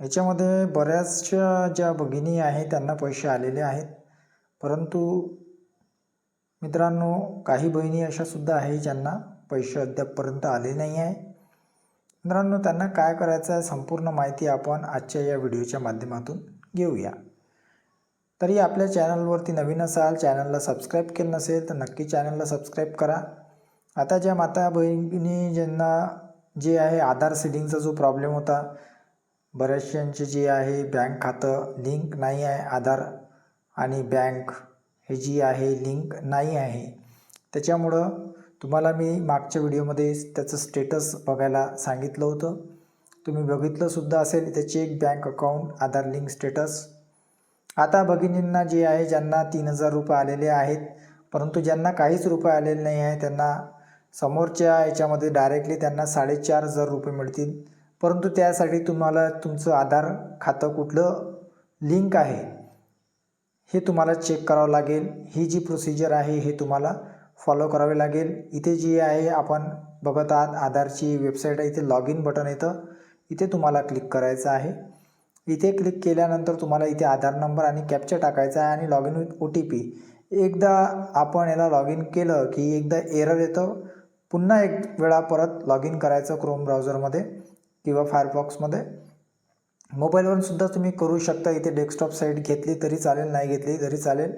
याच्यामध्ये बऱ्याचशा ज्या भगिनी आहे त्यांना पैसे आलेले आहेत. परंतु मित्रांनो काही बहिणी अशासुद्धा आहे ज्यांना पैसे अद्यापपर्यंत आले नाही आहे मित्रांनो त्यांना काय करायचं आहे संपूर्ण माहिती आपण आजच्या या व्हिडिओच्या माध्यमातून घेऊया. तरी आपल्या चॅनलवरती नवीन असाल चॅनलला सबस्क्राईब केलं नसेल तर नक्की चॅनलला सबस्क्राईब करा. आता ज्या माता बहिणी ज्यांना जे आहे आधार सिडिंगचा जो प्रॉब्लेम होता बऱ्याचशांचे जे आहे बँक खातं लिंक नाही आहे आधार आणि बँक हे जी आहे लिंक नाही आहे. त्याच्यामुळं तुम्हाला मी मागच्या व्हिडिओमध्ये त्याचं स्टेटस बघायला सांगितलं होतं. तुम्ही बघितलंसुद्धा असेल त्याचे एक bank account Aadhaar link status. आता भगिनींना जे आहे ज्यांना तीन हजार रुपये आलेले आहेत परंतु ज्यांना काहीच रुपये आलेले नाही आहे त्यांना समोरच्या याच्यामध्ये डायरेक्टली त्यांना साडेचार हजार रुपये मिळतील. परंतु त्यासाठी तुम्हाला तुमचं आधार खातं कुठलं लिंक आहे हे तुम्हाला चेक करावं लागेल. ही जी प्रोसिजर आहे हे तुम्हाला फॉलो करावे लागेल. इथे जी आहे आपण बघत आहात आधारची वेबसाईट आहे इथे लॉग इन बटन येतं. इथे तुम्हाला क्लिक करायचं आहे. इथे क्लिक केल्यानंतर तुम्हाला इथे आधार नंबर आणि कॅप्चर टाकायचा आहे आणि log in with O T P एकदा आपण याला लॉग इन केलं की एकदा एरर येतं. पुन्हा एक वेळा परत लॉग इन करायचं क्रोम ब्राउझरमध्ये किंवा फायरफॉक्समध्ये. मोबाईलवरून सुद्धा तुम्ही करू शकता. इथे डेस्कटॉप साईट घेतली तरी चालेल नाही घेतली तरी चालेल.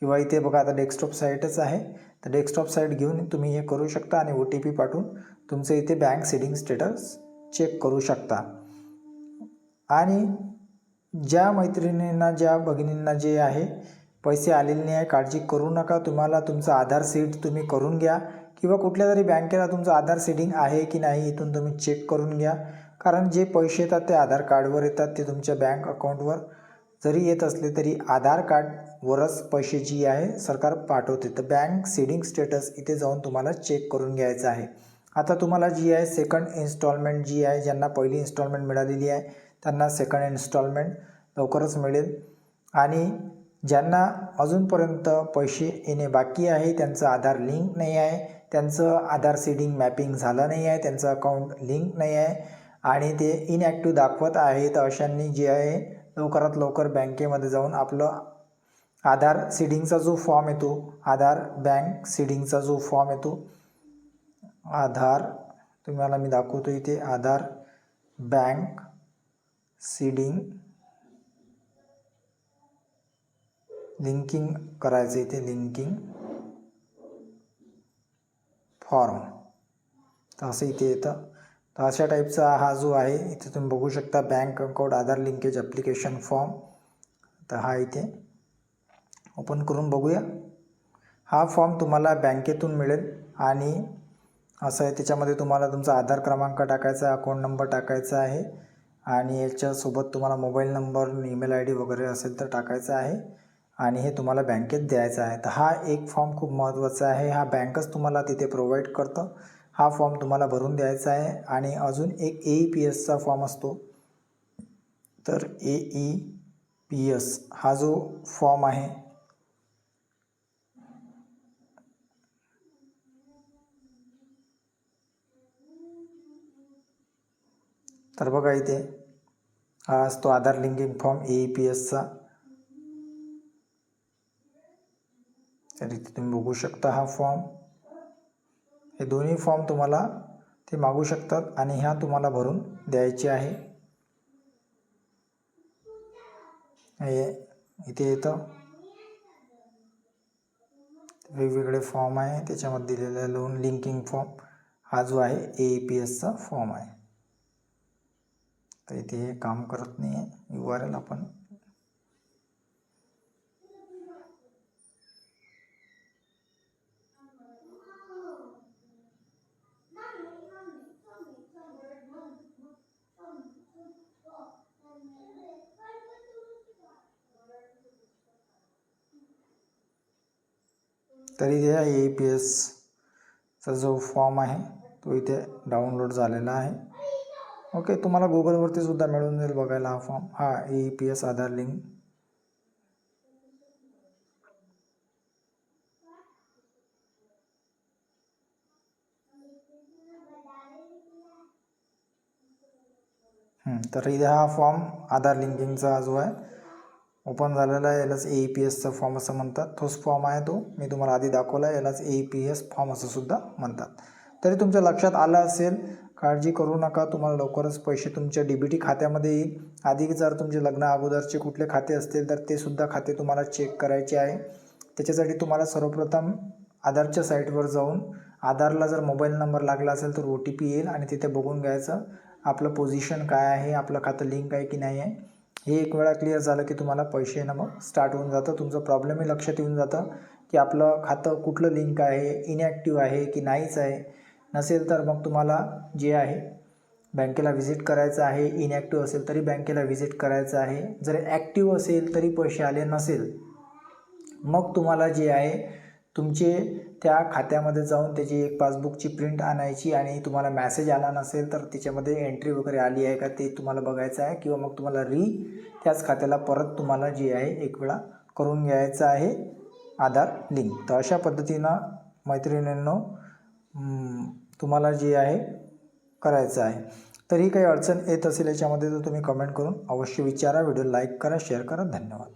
किंवा इथे बघा आता डेस्कटॉप साईटच आहे. तर डेस्कटॉप साईट घेऊन तुम्ही हे करू शकता आणि ओ टी पी पाठवून तुमचं इथे बँक सेडिंग स्टेटस चेक करू शकता. आणि ज्या मैत्रिणींना ज्या भगिनींना जे आहे पैसे आलेले नाही आहे काळजी करू नका. तुम्हाला तुमचं आधार सीट तुम्ही करून घ्या. किंवा कुठल्या तरी बँकेला तुमचं आधार सीडिंग आहे की नाही इथून तुम्ही चेक करून घ्या. कारण जे पैसे येतात ते आधार कार्डवर येतात ते तुमच्या बँक अकाउंटवर जरी येत असले तरी आधार कार्डवरच पैसे जी आहे सरकार पाठवते. तर बँक सीडिंग स्टेटस इथे जाऊन तुम्हाला चेक करून घ्यायचं आहे. आता तुम्हाला जी आहे सेकंड इन्स्टॉलमेंट जी आहे ज्यांना पहिली इन्स्टॉलमेंट मिळालेली आहे त्यांना सेकंड इन्स्टॉलमेंट लवकरच मिळेल. आणि ज्यांना अजूनपर्यंत पैसे येणे बाकी आहे त्यांचं आधार लिंक नाही आहे त्यांचं आधार सीडिंग मॅपिंग झालं नाही आहे त्यांचं अकाउंट लिंक नाही आहे आणि ते इनॲक्टिव्ह दाखवत आहे तर अशांनी जे आहे लवकरात लवकर बँकेमध्ये जाऊन आपलं आधार सीडिंगचा जो फॉर्म येतो आधार बँक सीडिंगचा जो फॉर्म येतो आधार तुम्हाला मी दाखवतो इथे आधार बँक सीडिंग लिंकिंग करायचं इथे लिंकिंग फॉर्म तर असं इथे येतं. तर अशा टाईपचा हा जो आहे इथे तुम्ही बघू शकता bank account Aadhaar linkage application form तर हा इथे ओपन करून बघूया. हा फॉर्म तुम्हाला बँकेतून मिळेल आणि असं आहे त्याच्यामध्ये तुम्हाला तुमचा आधार क्रमांक टाकायचा आहे अकाउंट नंबर टाकायचा आहे आणि याच्यासोबत तुम्हाला mobile number email I D वगैरे असेल तर टाकायचा आहे आणि हे तुम्हाला बँकेत द्यायचं आहे. तर हा एक फॉर्म खूप महत्त्वाचा आहे. हा बँकच तुम्हाला तिथे प्रोव्हाइड करतं. हा फॉर्म तुम्हाला भरून द्यायचा आहे आणि अजून एक ए ई पी एसचा फॉर्म असतो. तर ए ई पी एस हा जो फॉर्म आहे तर बघा इथे हा असतो Aadhaar linking form A E P एसचा तर इथे तुम्ही बघू शकता हा फॉर्म. हे दोन्ही फॉर्म तुम्हाला ते मागू शकतात आणि ह्या तुम्हाला भरून द्यायचे आहे. हे इथे येतं. वेगवेगळे फॉर्म आहे. त्याच्यामध्ये दिलेला लोन लिंकिंग फॉर्म हा जो आहे ए ई पी एसचा फॉर्म आहे. तर इथे हे काम करत नाही आहे यू आर एल आपण तरी इथे ए पी एसचा जो फॉर्म आहे तो इथे डाउनलोड झालेला आहे. ओके तुम्हाला गुगलवरती सुद्धा मिळून जाईल बघायला हा फॉर्म हा A P S Aadhaar link हं, तर इथे हा फॉर्म आधार लिंकिंगचा जो आहे ओपन झालेला आहे. यालाच ए पी एसचा फॉर्म असं म्हणतात. तोच फॉर्म आहे तो. मी तुम्हाला आधी दाखवला आहे. यालाच ए पी एस फॉर्म असं सुद्धा म्हणतात. तरी तुमच्या लक्षात आलं असेल काळजी करू नका. तुम्हाला लवकरच पैसे तुमच्या डी बी टी खात्यामध्ये येईल. आधी जर तुमचे लग्न अगोदरचे कुठले खाते असतील तर ते सुद्धा खाते तुम्हाला चेक करायचे आहे. त्याच्यासाठी तुम्हाला सर्वप्रथम आधारच्या साईटवर जाऊन आधारला जर मोबाईल नंबर लागला असेल तर ओ टी पी येईल आणि तिथे बघून घ्यायचं आपलं पोझिशन काय आहे आपलं खातं लिंक आहे की नाही आहे. हे एक वेळा क्लिअर झालं की तुम्हाला पैसे येणं मग स्टार्ट होऊन जातं. तुमचं प्रॉब्लेमही लक्षात येऊन जातं की आपलं खातं कुठलं लिंक आहे इनॲक्टिव्ह आहे की नाहीच आहे. नसेल तर मग तुम्हाला जे आहे बँकेला व्हिजिट करायचं आहे इनॲक्टिव्ह असेल तरी बँकेला व्हिजिट करायचं आहे. जर ॲक्टिव्ह असेल तरी पैसे आले नसेल मग तुम्हाला जे आहे तुमचे त्या खात्यामध्ये जाऊन त्याची एक पासबुकची प्रिंट आणायची आणि तुम्हाला मॅसेज आला नसेल तर त्याच्यामध्ये एंट्री वगैरे आली आहे का ते तुम्हाला बघायचं आहे किंवा मग तुम्हाला री त्याच खात्याला परत तुम्हाला जे आहे एक वेळा करून घ्यायचं आहे आधार लिंक तर अशा पद्धतीनं मैत्रिणींनो तुम्हाला जे आहे करायचं आहे. तरी काही अडचण येत असेल याच्यामध्ये तर तुम्ही कमेंट करून अवश्य विचारा व्हिडिओ लाईक करा शेअर करा. धन्यवाद.